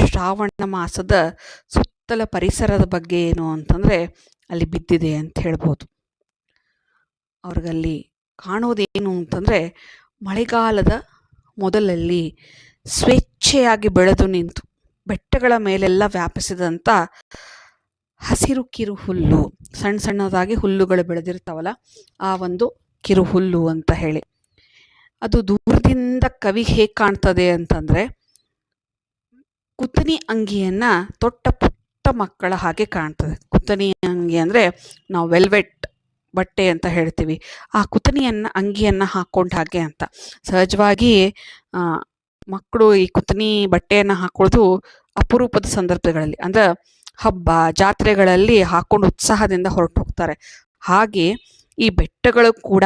ಶ್ರಾವಣ ಮಾಸದ ಸುತ್ತಲ ಪರಿಸರದ ಬಗ್ಗೆ ಏನು ಅಂತಂದರೆ ಅಲ್ಲಿ ಬಿದ್ದಿದೆ ಅಂತ ಹೇಳ್ಬೋದು. ಅವ್ರಿಗಲ್ಲಿ ಕಾಣೋದೇನು ಅಂತಂದರೆ ಮಳೆಗಾಲದ ಮೊದಲಲ್ಲಿ ಸ್ವೇಚ್ಛೆಯಾಗಿ ಬೆಳೆದು ನಿಂತು ಬೆಟ್ಟಗಳ ಮೇಲೆಲ್ಲ ವ್ಯಾಪಿಸಿದಂಥ ಹಸಿರು ಕಿರು ಹುಲ್ಲು ಸಣ್ಣ ಸಣ್ಣದಾಗಿ ಹುಲ್ಲುಗಳು ಬೆಳೆದಿರ್ತಾವಲ್ಲ ಆ ಒಂದು ಕಿರು ಹುಲ್ಲು ಅಂತ ಹೇಳಿ. ಅದು ದೂರದಿಂದ ಕವಿ ಹೇಗೆ ಕಾಣ್ತದೆ ಅಂತಂದರೆ ಕುತನಿ ಅಂಗಿಯನ್ನ ತೊಟ್ಟ ಪುಟ್ಟ ಮಕ್ಕಳ ಹಾಗೆ ಕಾಣ್ತದೆ. ಕುತ್ತನಿ ಅಂಗಿ ಅಂದರೆ ನಾವು ವೆಲ್ವೆಟ್ ಬಟ್ಟೆ ಅಂತ ಹೇಳ್ತೀವಿ. ಆ ಕುತ್ತನಿಯನ್ನ ಅಂಗಿಯನ್ನ ಹಾಕೊಂಡ ಹಾಗೆ ಅಂತ. ಸಹಜವಾಗಿ ಮಕ್ಕಳು ಈ ಕುತನಿ ಬಟ್ಟೆಯನ್ನು ಹಾಕೊಳ್ಳೋದು ಅಪರೂಪದ ಸಂದರ್ಭಗಳಲ್ಲಿ, ಅಂದ್ರೆ ಹಬ್ಬ, ಜಾತ್ರೆಗಳಲ್ಲಿ ಹಾಕೊಂಡು ಉತ್ಸಾಹದಿಂದ ಹೊರಟು ಹೋಗ್ತಾರೆ ಹಾಗೆ ಈ ಬೆಟ್ಟಗಳು ಕೂಡ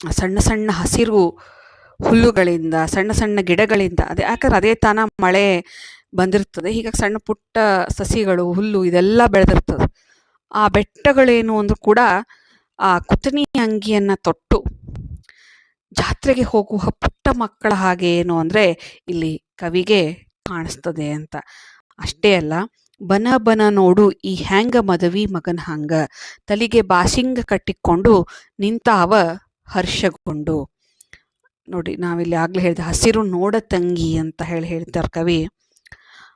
ಸಣ್ಣ ಸಣ್ಣ ಹಸಿರು ಹುಲ್ಲುಗಳಿಂದ, ಸಣ್ಣ ಸಣ್ಣ ಗಿಡಗಳಿಂದ. ಅದೇ ಯಾಕಂದ್ರೆ ಅದೇ ತಾನ ಮಳೆ ಬಂದಿರ್ತದೆ. ಹೀಗಾಗಿ ಸಣ್ಣ ಪುಟ್ಟ ಸಸಿಗಳು, ಹುಲ್ಲು ಇದೆಲ್ಲ ಬೆಳೆದಿರ್ತದೆ. ಆ ಬೆಟ್ಟಗಳೇನು ಅಂದ್ರೂ ಕೂಡ ಆ ಕುತನಿ ಅಂಗಿಯನ್ನ ತೊಟ್ಟು ಜಾತ್ರೆಗೆ ಹೋಗುವ ಪುಟ್ಟ ಮಕ್ಕಳ ಹಾಗೆ ಏನು ಅಂದ್ರೆ ಇಲ್ಲಿ ಕವಿಗೆ ಕಾಣಿಸ್ತದೆ ಅಂತ. ಅಷ್ಟೇ ಅಲ್ಲ, ಬನ ಬನ ನೋಡು ಈ ಹ್ಯಾಂಗ ಮದವಿ ಮಗನ ಹಂಗ. ತಲಿಗೆ ಬಾಸಿಂಗ ಕಟ್ಟಿಕೊಂಡು ನಿಂತಾವ ಹರ್ಷಗೊಂಡು. ನೋಡಿ, ನಾವಿಲ್ಲಿ ಆಗ್ಲೇ ಹೇಳಿದ, ಹಸಿರು ನೋಡ ತಂಗಿ ಅಂತ ಹೇಳಿ ಹೇಳ್ತಾರೆ ಕವಿ.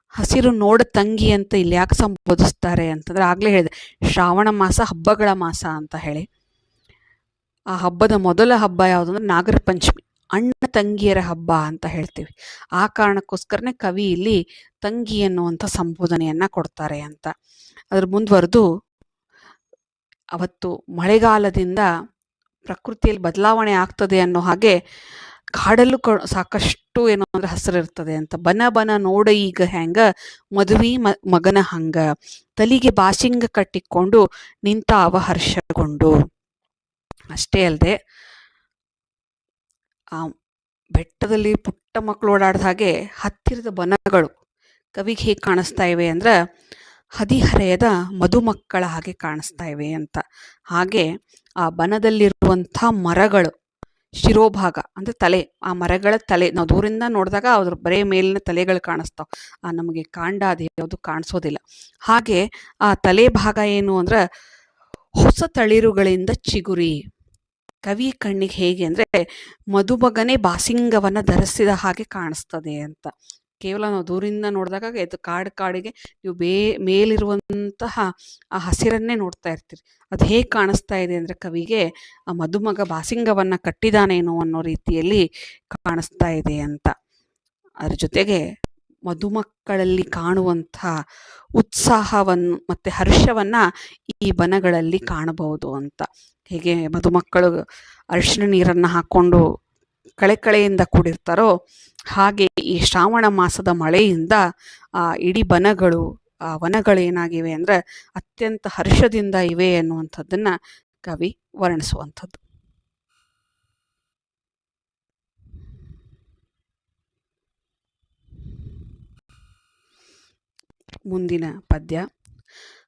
ಹಸಿರು ನೋಡ ತಂಗಿ ಅಂತ ಇಲ್ಲಿ ಯಾಕೆ ಸಂಬೋಧಿಸ್ತಾರೆ ಅಂತಂದ್ರೆ, ಆಗ್ಲೇ ಹೇಳಿದೆ, ಶ್ರಾವಣ ಮಾಸ ಹಬ್ಬಗಳ ಮಾಸ ಅಂತ ಹೇಳಿ. ಆ ಹಬ್ಬದ ಮೊದಲ ಹಬ್ಬ ಯಾವುದು ಅಂದ್ರೆ ನಾಗರ ಪಂಚಮಿ, ಅಣ್ಣ ತಂಗಿಯರ ಹಬ್ಬ ಅಂತ ಹೇಳ್ತೀವಿ. ಆ ಕಾರಣಕ್ಕೋಸ್ಕರನೇ ಕವಿ ಇಲ್ಲಿ ತಂಗಿ ಅನ್ನುವಂಥ ಸಂಬೋಧನೆಯನ್ನ ಕೊಡ್ತಾರೆ ಅಂತ. ಅದ್ರ ಮುಂದುವರೆದು, ಅವತ್ತು ಮಳೆಗಾಲದಿಂದ ಪ್ರಕೃತಿಯಲ್ಲಿ ಬದಲಾವಣೆ ಆಗ್ತದೆ ಅನ್ನೋ ಹಾಗೆ ಕಾಡಲ್ಲೂ ಸಾಕಷ್ಟು ಏನೋ ಅಂದ್ರೆ ಹಸಿರಿರ್ತದೆ ಅಂತ. ಬನ ಬನ ನೋಡ ಈಗ ಹೆಂಗ ಮದುವೆ ಮಗನ ಹಂಗ. ತಲಿಗೆ ಬಾಶಿಂಗ ಕಟ್ಟಿಕೊಂಡು ನಿಂತ ಅವ ಹರ್ಷಗೊಂಡು. ಅಷ್ಟೇ ಅಲ್ಲದೆ ಆ ಬೆಟ್ಟದಲ್ಲಿ ಪುಟ್ಟ ಮಕ್ಕಳು ಓಡಾಡಿದ ಹಾಗೆ ಹತ್ತಿರದ ಬನಗಳು ಕವಿಗೆ ಹೇಗೆ ಕಾಣಿಸ್ತಾ ಇವೆ ಅಂದ್ರೆ ಹದಿಹರೆಯದ ಮಧುಮಕ್ಕಳ ಹಾಗೆ ಕಾಣಿಸ್ತಾ ಇವೆ ಅಂತ. ಹಾಗೆ ಆ ಬನದಲ್ಲಿರುವಂಥ ಮರಗಳು, ಶಿರೋಭಾಗ ಅಂದ್ರೆ ತಲೆ, ಆ ಮರಗಳ ತಲೆ. ನಾವು ದೂರಿಂದ ನೋಡಿದಾಗ ಅದ್ರ ಬರೇ ಮೇಲಿನ ತಲೆಗಳು ಕಾಣಿಸ್ತಾವೆ. ಆ ನಮಗೆ ಕಾಂಡ ಅದು ಯಾವುದು ಕಾಣಿಸೋದಿಲ್ಲ. ಹಾಗೆ ಆ ತಲೆ ಭಾಗ ಏನು ಅಂದ್ರೆ ಹೊಸ ತಳಿರುಗಳಿಂದ ಚಿಗುರಿ. ಕವಿ ಕಣ್ಣಿಗೆ ಹೇಗೆ ಅಂದ್ರೆ ಮಧುಮಗನೇ ಬಾಸಿಂಗವನ್ನು ಧರಿಸಿದ ಹಾಗೆ ಕಾಣಿಸ್ತದೆ ಅಂತ. ಕೇವಲ ನಾವು ದೂರಿಂದ ನೋಡಿದಾಗ ಇದು ಕಾಡು ಕಾಡಿಗೆ ನೀವು ಬೇ, ಮೇಲಿರುವಂತಹ ಆ ಹಸಿರನ್ನೇ ನೋಡ್ತಾ ಇರ್ತೀರಿ. ಅದು ಹೇಗೆ ಕಾಣಿಸ್ತಾ ಇದೆ ಅಂದರೆ ಕವಿಗೆ ಆ ಮಧುಮಗ ಬಾಸಿಂಗವನ್ನು ಕಟ್ಟಿದಾನೇನೋ ಅನ್ನೋ ರೀತಿಯಲ್ಲಿ ಕಾಣಿಸ್ತಾ ಇದೆ ಅಂತ. ಅದ್ರ ಜೊತೆಗೆ ಮಧುಮಕ್ಕಳಲ್ಲಿ ಕಾಣುವಂಥ ಉತ್ಸಾಹವನ್ನು ಮತ್ತು ಹರ್ಷವನ್ನು ಈ ಬನಗಳಲ್ಲಿ ಕಾಣಬಹುದು ಅಂತ. ಹೇಗೆ ಮಧುಮಕ್ಕಳು ಅರಿಶಿನ ನೀರನ್ನು ಹಾಕ್ಕೊಂಡು ಕಳೆ ಕಳೆಯಿಂದ ಕೂಡಿರ್ತಾರೋ ಹಾಗೆ ಈ ಶ್ರಾವಣ ಮಾಸದ ಮಳೆಯಿಂದ, ಆ, ಇಡೀ ಬನಗಳು, ಆ, ವನಗಳೇನಾಗಿವೆ ಅಂದ್ರೆ ಅತ್ಯಂತ ಹರ್ಷದಿಂದ ಇವೆ ಅನ್ನುವಂಥದ್ದನ್ನ ಕವಿ ವರ್ಣಿಸುವಂಥದ್ದು. ಮುಂದಿನ ಪದ್ಯ.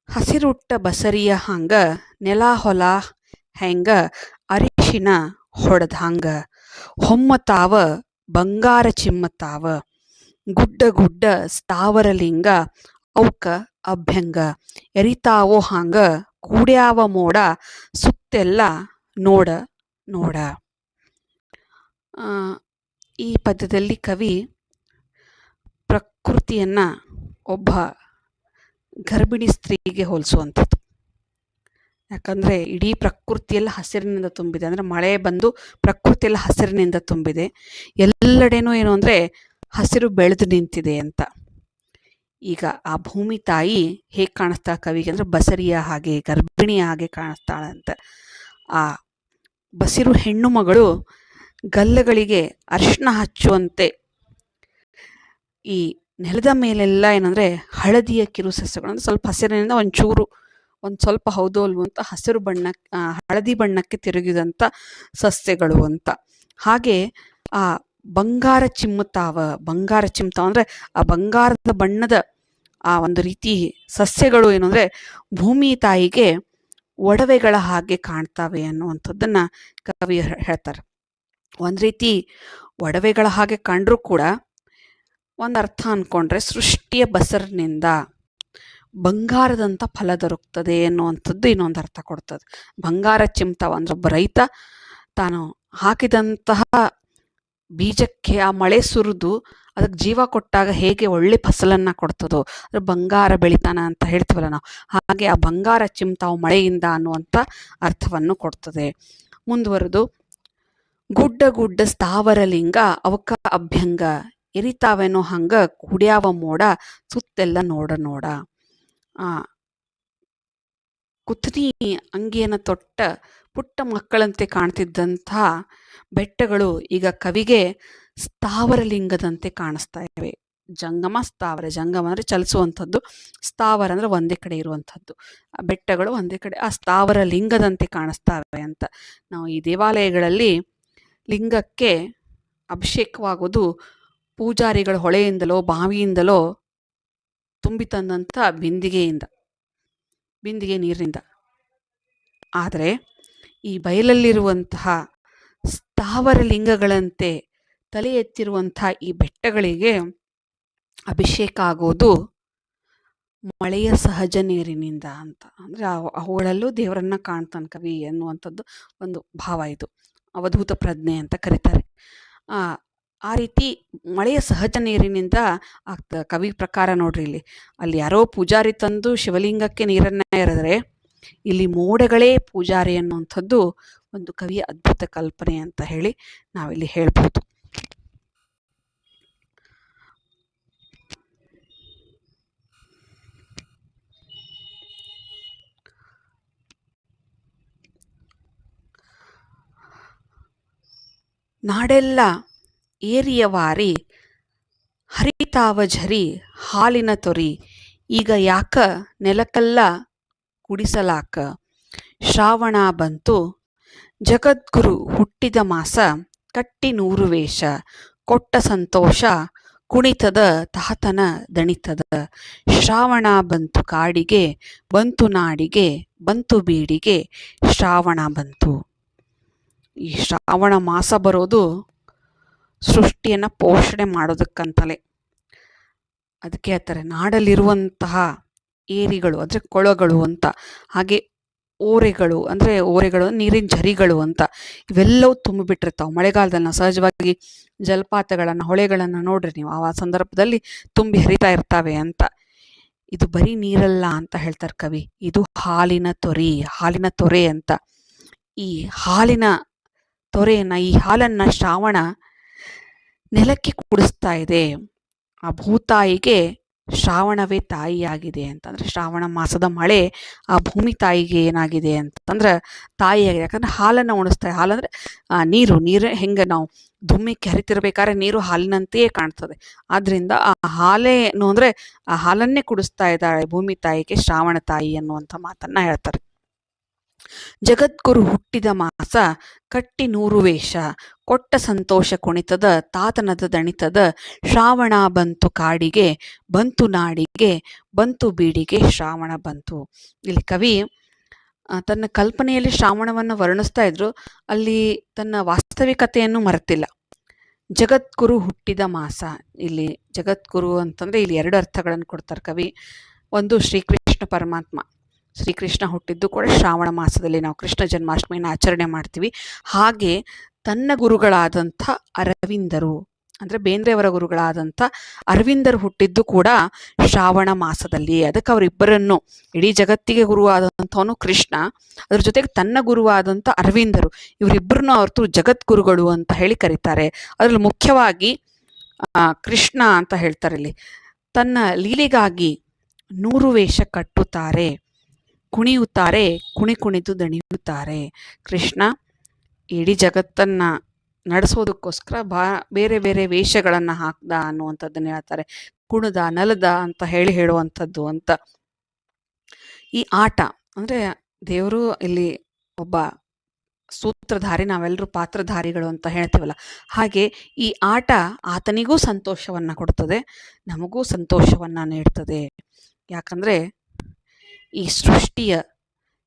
ಹಸಿರುಟ್ಟ ಬಸರಿಯ ಹಂಗ ನೆಲ ಹೊಲ ಹೆಂಗ ಅರಿಶಿನ ಹೊಡೆದಂಗ ಹೊಮ್ಮತಾವ, ಬಂಗಾರ ಚಿಮ್ಮತಾವ, ಗುಡ್ಡ ಗುಡ್ಡ ಸ್ಥಾವರಲಿಂಗ ಅವಕ ಅಭ್ಯಂಗ, ಎರಿತಾವೋ ಹಾಂಗ, ಕೂಡ್ಯಾವ ಮೋಡ, ಸುತ್ತೆಲ್ಲ ನೋಡ ನೋಡ. ಈ ಪದ್ಯದಲ್ಲಿ ಕವಿ ಪ್ರಕೃತಿಯನ್ನು ಒಬ್ಬ ಗರ್ಭಿಣಿ ಸ್ತ್ರೀಗೆ ಹೋಲಿಸುವಂಥದ್ದು. ಯಾಕಂದರೆ ಇಡೀ ಪ್ರಕೃತಿಯೆಲ್ಲ ಹಸಿರಿನಿಂದ ತುಂಬಿದೆ. ಅಂದರೆ ಮಳೆ ಬಂದು ಪ್ರಕೃತಿಯೆಲ್ಲ ಹಸಿರಿನಿಂದ ತುಂಬಿದೆ. ಎಲ್ಲೆಡೆನೂ ಏನು ಅಂದರೆ ಹಸಿರು ಬೆಳೆದು ನಿಂತಿದೆ ಅಂತ. ಈಗ ಆ ಭೂಮಿ ತಾಯಿ ಹೇಗೆ ಕಾಣಿಸ್ತಾ ಕವಿಗೆ ಅಂದರೆ ಬಸರಿಯ ಹಾಗೆ, ಗರ್ಭಿಣಿಯ ಹಾಗೆ ಕಾಣಿಸ್ತಾಳೆ ಅಂತ. ಆ ಬಸಿರು ಹೆಣ್ಣು ಮಗಳು ಗಲ್ಲಗಳಿಗೆ ಅರಿಶಿನ ಹಚ್ಚುವಂತೆ ಈ ನೆಲದ ಮೇಲೆಲ್ಲ ಏನಂದರೆ ಹಳದಿಯ ಕಿರು ಸಸ್ಯಗಳು ಅಂದರೆ ಸ್ವಲ್ಪ ಹಸಿರಿನಿಂದ ಒಂಚೂರು ಒಂದು ಸ್ವಲ್ಪ ಹೌದು ಅಲ್ವೋ ಅಂತ ಹಸಿರು ಬಣ್ಣ ಹಳದಿ ಬಣ್ಣಕ್ಕೆ ತಿರುಗಿದಂಥ ಸಸ್ಯಗಳು ಅಂತ. ಹಾಗೆ ಆ ಬಂಗಾರ ಚಿಮ್ಮುತ್ತಾವ ಬಂಗಾರ ಚಿಮ್ತಾವ ಅಂದರೆ ಆ ಬಂಗಾರದ ಬಣ್ಣದ ಆ ಒಂದು ರೀತಿ ಸಸ್ಯಗಳು ಏನು ಅಂದರೆ ಭೂಮಿ ತಾಯಿಗೆ ಒಡವೆಗಳ ಹಾಗೆ ಕಾಣ್ತಾವೆ ಅನ್ನುವಂಥದ್ದನ್ನ ಕವಿ ಹೇಳ್ತಾರೆ. ಒಂದು ರೀತಿ ಒಡವೆಗಳ ಹಾಗೆ ಕಂಡರೂ ಕೂಡ ಒಂದು ಅರ್ಥ ಅಂದ್ಕೊಂಡ್ರೆ ಸೃಷ್ಟಿಯ ಬಸರಿನಿಂದ ಬಂಗಾರದಂಥ ಫಲ ದೊರಕ್ತದೆ ಅನ್ನುವಂಥದ್ದು ಇನ್ನೊಂದು ಅರ್ಥ ಕೊಡ್ತದೆ. ಬಂಗಾರ ಚಿಮ್ತಾವ ಅಂದ್ರೆ ಒಬ್ಬ ರೈತ ತಾನು ಹಾಕಿದಂತಹ ಬೀಜಕ್ಕೆ ಆ ಮಳೆ ಸುರಿದು ಅದಕ್ಕೆ ಜೀವ ಕೊಟ್ಟಾಗ ಹೇಗೆ ಒಳ್ಳೆ ಫಸಲನ್ನು ಕೊಡ್ತದೋ, ಅದು ಬಂಗಾರ ಬೆಳಿತಾನ ಅಂತ ಹೇಳ್ತೀವಲ್ಲ ನಾವು. ಹಾಗೆ ಆ ಬಂಗಾರ ಚಿಮ್ತಾವು ಮಳೆಯಿಂದ ಅನ್ನುವಂಥ ಅರ್ಥವನ್ನು ಕೊಡ್ತದೆ. ಮುಂದುವರೆದು, ಗುಡ್ಡ ಗುಡ್ಡ ಸ್ಥಾವರ ಲಿಂಗ ಅವಕ ಅಭ್ಯಂಗ, ಎರಿತಾವೇನೋ ಹಂಗ ಕುಡಿಯಾವ ಮೋಡ ಸುತ್ತೆಲ್ಲ ನೋಡ ನೋಡ. ಕುತ್ನಿ ಅಂಗಿಯನ್ನು ತೊಟ್ಟ ಪುಟ್ಟ ಮಕ್ಕಳಂತೆ ಕಾಣ್ತಿದ್ದಂಥ ಬೆಟ್ಟಗಳು ಈಗ ಕವಿಗೆ ಸ್ಥಾವರ ಲಿಂಗದಂತೆ ಕಾಣಿಸ್ತಾ ಇವೆ. ಜಂಗಮ ಸ್ಥಾವರ, ಜಂಗಮ ಅಂದರೆ ಚಲಿಸುವಂಥದ್ದು. ಸ್ಥಾವರ ಅಂದರೆ ಒಂದೇ ಕಡೆ ಇರುವಂಥದ್ದು. ಆ ಬೆಟ್ಟಗಳು ಒಂದೇ ಕಡೆ, ಆ ಸ್ಥಾವರ ಲಿಂಗದಂತೆ ಕಾಣಿಸ್ತಾವೆ ಅಂತ. ನಾವು ಈ ದೇವಾಲಯಗಳಲ್ಲಿ ಲಿಂಗಕ್ಕೆ ಅಭಿಷೇಕವಾಗೋದು ಪೂಜಾರಿಗಳ ಹೊಳೆಯಿಂದಲೋ, ಬಾವಿಯಿಂದಲೋ ತುಂಬಿ ತಂದಂಥ ಬಿಂದಿಗೆಯಿಂದ, ಬಿಂದಿಗೆ ನೀರಿನಿಂದ. ಆದರೆ ಈ ಬಯಲಲ್ಲಿರುವಂತಹ ಸ್ಥಾವರ ಲಿಂಗಗಳಂತೆ ತಲೆ ಎತ್ತಿರುವಂಥ ಈ ಬೆಟ್ಟಗಳಿಗೆ ಅಭಿಷೇಕ ಆಗೋದು ಮಳೆಯ ಸಹಜ ನೀರಿನಿಂದ ಅಂತ. ಅಂದರೆ ಅವುಗಳಲ್ಲೂ ದೇವರನ್ನ ಕಾಣ್ತಾನೆ ಕವಿ ಅನ್ನುವಂಥದ್ದು ಒಂದು ಭಾವ ಇದು. ಅವಧೂತ ಪ್ರಜ್ಞೆ ಅಂತ ಕರೀತಾರೆ. ಆ ರೀತಿ ಮಳೆಯ ಸಹಜ ನೀರಿನಿಂದ ಆಗ್ತ ಕವಿ ಪ್ರಕಾರ ನೋಡ್ರಿ ಇಲ್ಲಿ. ಅಲ್ಲಿ ಯಾರೋ ಪೂಜಾರಿ ತಂದು ಶಿವಲಿಂಗಕ್ಕೆ ನೀರನ್ನ ಎರೆದರೆ ಇಲ್ಲಿ ಮೋಡಗಳೇ ಪೂಜಾರಿ ಅನ್ನುವಂಥದ್ದು ಒಂದು ಕವಿಯ ಅದ್ಭುತ ಕಲ್ಪನೆ ಅಂತ ಹೇಳಿ ನಾವಿಲ್ಲಿ ಹೇಳ್ಬೋದು. ನಾಡೆಲ್ಲ ಏರಿಯ ವಾರಿ ಹರಿತಾವ ಝರಿ ಹಾಲಿನ ತೊರಿ, ಈಗ ಯಾಕ ನೆಲಕಲ್ಲ ಕುಡಿಸಲಾಕ ಶ್ರಾವಣ ಬಂತು, ಜಗದ್ಗುರು ಹುಟ್ಟಿದ ಮಾಸ ಕಟ್ಟಿ ನೂರು ವೇಷ, ಕೊಟ್ಟ ಸಂತೋಷ ಕುಣಿತದ ತಾತನ ದಣಿತದ. ಶ್ರಾವಣ ಬಂತು ಕಾಡಿಗೆ, ಬಂತು ನಾಡಿಗೆ, ಬಂತು ಬೀಡಿಗೆ, ಶ್ರಾವಣ ಬಂತು. ಈ ಶ್ರಾವಣ ಮಾಸ ಬರೋದು ಸೃಷ್ಟಿಯನ್ನು ಪೋಷಣೆ ಮಾಡೋದಕ್ಕಂತಲೇ. ಅದಕ್ಕೆ ಹೇಳ್ತಾರೆ ನಾಡಲ್ಲಿರುವಂತಹ ಏರಿಗಳು ಅಂದರೆ ಕೊಳಗಳು ಅಂತ, ಹಾಗೆ ಓರೆಗಳು ಅಂದರೆ ಓರೆಗಳು, ನೀರಿನ ಝರಿಗಳು ಅಂತ, ಇವೆಲ್ಲವೂ ತುಂಬಿಬಿಟ್ಟಿರ್ತಾವೆ. ಮಳೆಗಾಲದಲ್ಲಿ ನಾವು ಸಹಜವಾಗಿ ಜಲಪಾತಗಳನ್ನು, ಹೊಳೆಗಳನ್ನು ನೋಡ್ರಿ ನೀವು, ಆ ಸಂದರ್ಭದಲ್ಲಿ ತುಂಬಿ ಹರಿತಾ ಇರ್ತಾವೆ ಅಂತ. ಇದು ಬರೀ ನೀರಲ್ಲ ಅಂತ ಹೇಳ್ತಾರೆ ಕವಿ, ಇದು ಹಾಲಿನ ತೊರೆ ಹಾಲಿನ ತೊರೆ ಅಂತ. ಈ ಹಾಲಿನ ತೊರೆಯನ್ನು, ಈ ಹಾಲನ್ನು ಶ್ರಾವಣ ನೆಲಕ್ಕೆ ಕುಡಿಸ್ತಾ ಇದೆ. ಆ ಭೂತಾಯಿಗೆ ಶ್ರಾವಣವೇ ತಾಯಿಯಾಗಿದೆ ಅಂತಂದ್ರೆ ಶ್ರಾವಣ ಮಾಸದ ಮಳೆ ಆ ಭೂಮಿ ತಾಯಿಗೆ ಏನಾಗಿದೆ ಅಂತಂದ್ರೆ ತಾಯಿಯಾಗಿದೆ. ಯಾಕಂದ್ರೆ ಹಾಲನ್ನು ಉಣಿಸ್ತಾ ಹಾಲಂದ್ರೆ ನೀರು ನೀರು ಹೆಂಗೆ ನಾವು ಧುಮ್ಮಿ ಕೆರೆತಿರ್ಬೇಕಾದ್ರೆ ನೀರು ಹಾಲಿನಂತೆಯೇ ಕಾಣ್ತದೆ. ಆದ್ರಿಂದ ಆ ಹಾಲೇನು ಅಂದ್ರೆ ಆ ಹಾಲನ್ನೇ ಕುಡಿಸ್ತಾ ಇದ್ದಾಳೆ ಭೂಮಿ ತಾಯಿಗೆ ಶ್ರಾವಣ ತಾಯಿ ಅನ್ನುವಂಥ ಮಾತನ್ನ ಹೇಳ್ತಾರೆ. ಜಗದ್ಗುರು ಹುಟ್ಟಿದ ಮಾಸ ಕಟ್ಟಿ ನೂರು ವೇಷ. ಕೊಟ್ಟ ಸಂತೋಷ ಕುಣಿತದ, ತಾತನದ ದಣಿತದ, ಶ್ರಾವಣ ಬಂತು ಕಾಡಿಗೆ, ಬಂತು ನಾಡಿಗೆ, ಬಂತು ಬೀಡಿಗೆ ಶ್ರಾವಣ ಬಂತು. ಇಲ್ಲಿ ಕವಿ ತನ್ನ ಕಲ್ಪನೆಯಲ್ಲಿ ಶ್ರಾವಣವನ್ನು ವರ್ಣಿಸ್ತಾ ಇದ್ರು. ಅಲ್ಲಿ ತನ್ನ ವಾಸ್ತವಿಕತೆಯನ್ನು ಮರೆತಿಲ್ಲ. ಜಗದ್ಗುರು ಹುಟ್ಟಿದ ಮಾಸ. ಇಲ್ಲಿ ಜಗದ್ಗುರು ಅಂತಂದ್ರೆ ಇಲ್ಲಿ ಎರಡು ಅರ್ಥಗಳನ್ನು ಕೊಡ್ತಾರೆ ಕವಿ. ಒಂದು ಶ್ರೀಕೃಷ್ಣ ಪರಮಾತ್ಮ. ಶ್ರೀಕೃಷ್ಣ ಹುಟ್ಟಿದ್ದು ಕೂಡ ಶ್ರಾವಣ ಮಾಸದಲ್ಲಿ ನಾವು ಕೃಷ್ಣ ಜನ್ಮಾಷ್ಟಮಿಯನ್ನು ಆಚರಣೆ ಮಾಡ್ತೀವಿ. ಹಾಗೆ ತನ್ನ ಗುರುಗಳಾದಂಥ ಅರವಿಂದರು, ಅಂದರೆ ಬೇಂದ್ರೆಯವರ ಗುರುಗಳಾದಂಥ ಅರವಿಂದರು ಹುಟ್ಟಿದ್ದು ಕೂಡ ಶ್ರಾವಣ ಮಾಸದಲ್ಲಿ. ಅದಕ್ಕೆ ಅವರಿಬ್ಬರನ್ನು ಇಡೀ ಜಗತ್ತಿಗೆ ಗುರುವಾದಂಥವನು ಕೃಷ್ಣ. ಅದ್ರ ಜೊತೆಗೆ ತನ್ನ ಗುರುವಾದಂಥ ಅರವಿಂದರು, ಇವರಿಬ್ಬರನ್ನು ಅವ್ರತು ಜಗದ್ಗುರುಗಳು ಅಂತ ಹೇಳಿ ಕರೀತಾರೆ. ಅದರಲ್ಲಿ ಮುಖ್ಯವಾಗಿ ಕೃಷ್ಣ ಅಂತ ಹೇಳ್ತಾರೆ ಇಲ್ಲಿ. ತನ್ನ ಲೀಲೆಗಾಗಿ ನೂರು ವೇಷ ಕಟ್ಟುತ್ತಾರೆ. ಕುಣಿಯುತ್ತಾರೆ, ಕುಣಿ ಕುಣಿದು ದಣಿಯುತ್ತಾರೆ. ಕೃಷ್ಣ ಇಡೀ ಜಗತ್ತನ್ನು ನಡೆಸೋದಕ್ಕೋಸ್ಕರ ಬಾ, ಬೇರೆ ಬೇರೆ ವೇಷಗಳನ್ನು ಹಾಕ್ದ ಅನ್ನುವಂಥದ್ದನ್ನು ಹೇಳ್ತಾರೆ. ಕುಣದ, ನಲದ ಅಂತ ಹೇಳಿ ಹೇಳುವಂಥದ್ದು ಅಂತ. ಈ ಆಟ ಅಂದರೆ ದೇವರು ಇಲ್ಲಿ ಒಬ್ಬ ಸೂತ್ರಧಾರಿ ನಾವೆಲ್ಲರೂ ಪಾತ್ರಧಾರಿಗಳು ಅಂತ ಹೇಳ್ತೀವಲ್ಲ. ಹಾಗೆ ಈ ಆಟ ಆತನಿಗೂ ಸಂತೋಷವನ್ನು ಕೊಡ್ತದೆ, ನಮಗೂ ಸಂತೋಷವನ್ನು ನೀಡ್ತದೆ. ಯಾಕಂದರೆ ಈ ಸೃಷ್ಟಿಯ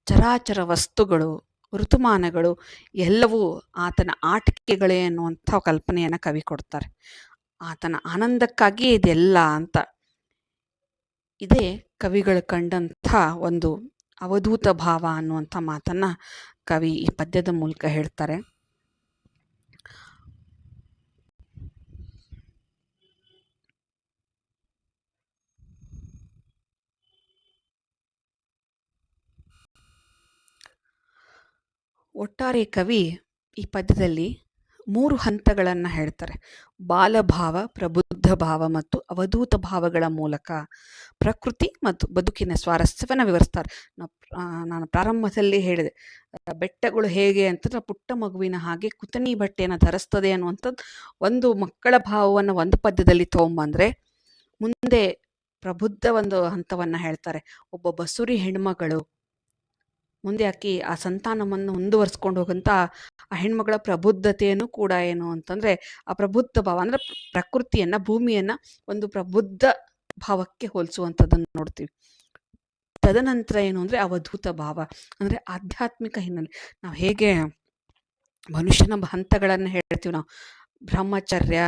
ಚರಾಚರ ವಸ್ತುಗಳು, ಋತುಮಾನಗಳು ಎಲ್ಲವೂ ಆತನ ಆಟಿಕೆಗಳೇ ಅನ್ನುವಂಥ ಕಲ್ಪನೆಯನ್ನು ಕವಿ ಕೊಡ್ತಾರೆ. ಆತನ ಆನಂದಕ್ಕಾಗಿಯೇ ಇದೆಲ್ಲ ಅಂತ. ಇದೇ ಕವಿಗಳು ಕಂಡಂಥ ಒಂದು ಅವಧೂತ ಭಾವ ಅನ್ನುವಂಥ ಮಾತನ್ನು ಕವಿ ಈ ಪದ್ಯದ ಮೂಲಕ ಹೇಳ್ತಾರೆ. ಒಟ್ಟಾರೆ ಕವಿ ಈ ಪದ್ಯದಲ್ಲಿ ಮೂರು ಹಂತಗಳನ್ನು ಹೇಳ್ತಾರೆ. ಬಾಲಭಾವ, ಪ್ರಬುದ್ಧ ಭಾವ ಮತ್ತು ಅವಧೂತ ಭಾವಗಳ ಮೂಲಕ ಪ್ರಕೃತಿ ಮತ್ತು ಬದುಕಿನ ಸ್ವಾರಸ್ಯವನ್ನು ವಿವರಿಸ್ತಾರೆ. ನಾನು ಪ್ರಾರಂಭದಲ್ಲಿ ಹೇಳಿದೆ ಬೆಟ್ಟಗಳು ಹೇಗೆ ಅಂತಂದ್ರೆ ಪುಟ್ಟ ಮಗುವಿನ ಹಾಗೆ ಕುತನಿ ಬಟ್ಟೆಯನ್ನು ಧರಿಸ್ತದೆ ಅನ್ನುವಂಥದ್ದು ಒಂದು ಮಕ್ಕಳ ಭಾವವನ್ನು ಒಂದು ಪದ್ಯದಲ್ಲಿ ತೊಗೊಂಬಂದ್ರೆ ಮುಂದೆ ಪ್ರಬುದ್ಧ ಒಂದು ಹಂತವನ್ನು ಹೇಳ್ತಾರೆ. ಒಬ್ಬ ಬಸುರಿ ಹೆಣ್ಮಗಳು ಮುಂದೆ ಆಕಿ ಆ ಸಂತಾನವನ್ನು ಮುಂದುವರಿಸ್ಕೊಂಡು ಹೋಗಂತ ಆ ಹೆಣ್ಮಗಳ ಪ್ರಬುದ್ಧತೆಯನ್ನು ಕೂಡ ಏನು ಅಂತಂದ್ರೆ ಆ ಪ್ರಬುದ್ಧ ಭಾವ, ಅಂದ್ರೆ ಪ್ರ- ಪ್ರಕೃತಿಯನ್ನ, ಭೂಮಿಯನ್ನ ಒಂದು ಪ್ರಬುದ್ಧ ಭಾವಕ್ಕೆ ಹೋಲಿಸುವಂಥದ್ದನ್ನು ನೋಡ್ತೀವಿ. ತದನಂತರ ಏನು ಅಂದ್ರೆ ಅವಧೂತ ಭಾವ, ಅಂದ್ರೆ ಆಧ್ಯಾತ್ಮಿಕ ಹಿನ್ನೆಲೆ. ನಾವು ಹೇಗೆ ಮನುಷ್ಯನ ಹಂತಗಳನ್ನು ಹೇಳ್ತೀವಿ ನಾವು. ಬ್ರಹ್ಮಚರ್ಯ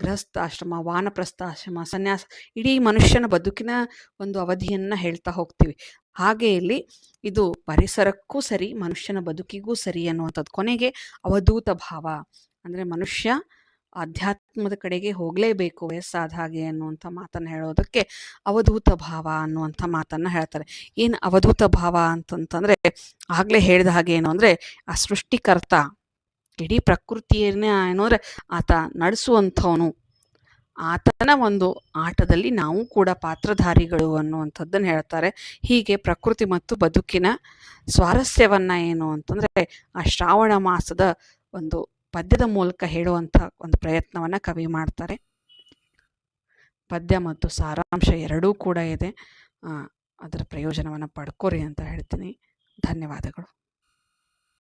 ಗೃಹಸ್ಥಾಶ್ರಮ, ವಾನಪ್ರಸ್ಥಾಶ್ರಮ, ಸನ್ಯಾಸ, ಇಡೀ ಮನುಷ್ಯನ ಬದುಕಿನ ಒಂದು ಅವಧಿಯನ್ನು ಹೇಳ್ತಾ ಹೋಗ್ತೀವಿ. ಹಾಗೆ ಇಲ್ಲಿ ಇದು ಪರಿಸರಕ್ಕೂ ಸರಿ, ಮನುಷ್ಯನ ಬದುಕಿಗೂ ಸರಿ ಅನ್ನುವಂಥದ್ದು. ಕೊನೆಗೆ ಅವಧೂತ ಭಾವ. ಅಂದರೆ ಮನುಷ್ಯ ಆಧ್ಯಾತ್ಮದ ಕಡೆಗೆ ಹೋಗಲೇಬೇಕು, ವಯಸ್ಸಾದ ಹಾಗೆ ಅನ್ನುವಂಥ ಮಾತನ್ನು ಹೇಳೋದಕ್ಕೆ ಅವಧೂತ ಭಾವ ಅನ್ನುವಂಥ ಮಾತನ್ನು ಹೇಳ್ತಾರೆ. ಏನು ಅವಧೂತ ಭಾವ ಅಂತಂತಂದರೆ ಆಗಲೇ ಹೇಳಿದ ಹಾಗೆ ಏನು ಅಂದರೆ ಆ ಸೃಷ್ಟಿಕರ್ತ ಇಡೀ ಪ್ರಕೃತಿಯನ್ನೇ ಏನು ಅಂದ್ರೆ ಆತ ನಡೆಸುವಂಥವನು. ಆತನ ಒಂದು ಆಟದಲ್ಲಿ ನಾವು ಕೂಡ ಪಾತ್ರಧಾರಿಗಳು ಅನ್ನುವಂಥದ್ದನ್ನು ಹೇಳ್ತಾರೆ. ಹೀಗೆ ಪ್ರಕೃತಿ ಮತ್ತು ಬದುಕಿನ ಸ್ವಾರಸ್ಯವನ್ನು ಏನು ಅಂತಂದರೆ ಆ ಶ್ರಾವಣ ಮಾಸದ ಒಂದು ಪದ್ಯದ ಮೂಲಕ ಹೇಳುವಂಥ ಒಂದು ಪ್ರಯತ್ನವನ್ನು ಕವಿ ಮಾಡ್ತಾರೆ. ಪದ್ಯ ಮತ್ತು ಸಾರಾಂಶ ಎರಡೂ ಕೂಡ ಇದೆ. ಅದರ ಪ್ರಯೋಜನವನ್ನು ಪಡ್ಕೋರಿ ಅಂತ ಹೇಳ್ತೀನಿ. ಧನ್ಯವಾದಗಳು.